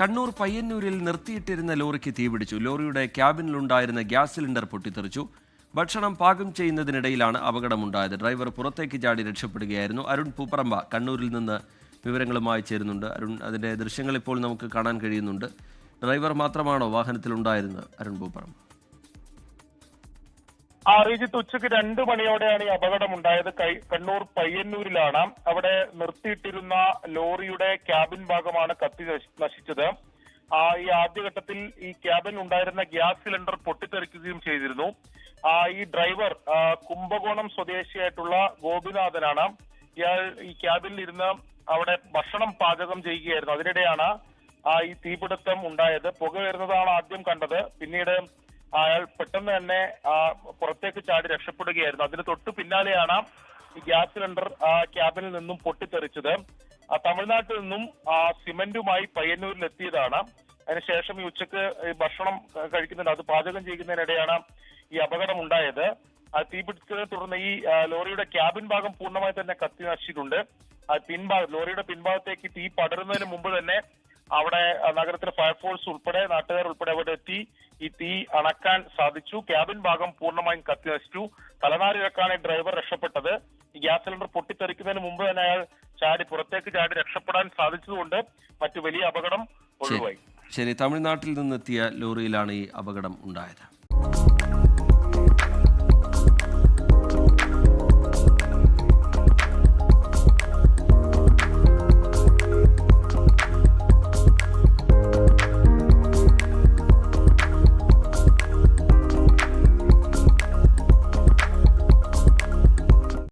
കണ്ണൂർ പയ്യന്നൂരിൽ നിർത്തിയിട്ടിരുന്ന ലോറിക്ക് തീപിടിച്ചു. ലോറിയുടെ ക്യാബിനിലുണ്ടായിരുന്ന ഗ്യാസ് സിലിണ്ടർ പൊട്ടിത്തെറിച്ചു. ഭക്ഷണം പാകം ചെയ്യുന്നതിനിടയിലാണ് അപകടമുണ്ടായത്. ഡ്രൈവർ പുറത്തേക്ക് ചാടി രക്ഷപ്പെടുകയായിരുന്നു. അരുൺ പൂപ്പറമ്പ കണ്ണൂരിൽ നിന്ന് വിവരങ്ങളുമായി ചേരുന്നുണ്ട്. അരുൺ അതിന്റെ ദൃശ്യങ്ങൾ ഇപ്പോൾ നമുക്ക് കാണാൻ കഴിയുന്നുണ്ട്. ഡ്രൈവർ മാത്രമാണോ വാഹനത്തിലുണ്ടായിരുന്നത്? അരുൺ പൂപ്പറമ്പ. ആ റീജിത്ത് ഉച്ചയ്ക്ക് രണ്ട് മണിയോടെയാണ് ഈ അപകടം ഉണ്ടായത് കൈ- കണ്ണൂർ പയ്യന്നൂരിലാണ്. അവിടെ നിർത്തിയിട്ടിരുന്ന ലോറിയുടെ ക്യാബിൻ ഭാഗമാണ് കത്തി നശി- നശിച്ചത്. ആ ഈ ആദ്യഘട്ടത്തിൽ ഈ ക്യാബിൻ ഉണ്ടായിരുന്ന ഗ്യാസ് സിലിണ്ടർ പൊട്ടിത്തെറിക്കുകയും ചെയ്തിരുന്നു. ആ ഈ ഡ്രൈവർ കുംഭകോണം സ്വദേശിയായിട്ടുള്ള ഗോപിനാഥനാണ്. ഇയാൾ ഈ ക്യാബിനിൽ ഇരുന്ന് അവിടെ ഭക്ഷണം പാചകം ചെയ്യുകയായിരുന്നു. അതിനിടെയാണ് ആ ഈ തീപിടുത്തം ഉണ്ടായത്. പുക വരുന്നതാണ് ആദ്യം കണ്ടത്. പിന്നീട് അയാൾ പെട്ടെന്ന് തന്നെ പുറത്തേക്ക് ചാടി രക്ഷപ്പെടുകയായിരുന്നു. അതിന് തൊട്ടു പിന്നാലെയാണ് ഈ ഗ്യാസ് സിലിണ്ടർ ക്യാബിനിൽ നിന്നും പൊട്ടിത്തെറിച്ചത്. തമിഴ്നാട്ടിൽ നിന്നും സിമന്റുമായി പയ്യന്നൂരിൽ എത്തിയതാണ് അതിനുശേഷം ഈ ഉച്ചയ്ക്ക് ഭക്ഷണം കഴിക്കുന്നുണ്ട് അത് പാചകം ചെയ്യുന്നതിനിടെയാണ് ഈ അപകടം ഉണ്ടായത്. ആ തീപിടുത്തതിനെ തുടർന്ന് ഈ ലോറിയുടെ ക്യാബിൻ ഭാഗം പൂർണമായി തന്നെ കത്തി നശിച്ചിട്ടുണ്ട്. പിൻഭാഗം ലോറിയുടെ പിൻഭാഗത്തേക്ക് തീ പടരുന്നതിന് മുമ്പ് തന്നെ അവിടെ നഗരത്തിലെ ഫയർഫോഴ്സ് ഉൾപ്പെടെ നാട്ടുകാർ ഉൾപ്പെടെ അവിടെ എത്തി. ഈ തീ അണക്കാൻ സാധിച്ചു. ക്യാബിൻ ഭാഗം പൂർണമായും കത്തി നശിച്ചു തലനാരിഴക്കാണ് ഡ്രൈവർ രക്ഷപ്പെട്ടത്. ഈ ഗ്യാസ് സിലിണ്ടർ പൊട്ടിത്തെറിക്കുന്നതിന് മുമ്പ് തന്നെ അയാൾ ചാടി പുറത്തേക്ക് ചാടി രക്ഷപ്പെടാൻ സാധിച്ചതുകൊണ്ട് മറ്റു വലിയ അപകടം ഒഴിവായി. ശരി തമിഴ്നാട്ടിൽ നിന്നെത്തിയ ലോറിയിലാണ് ഈ അപകടം ഉണ്ടായത്.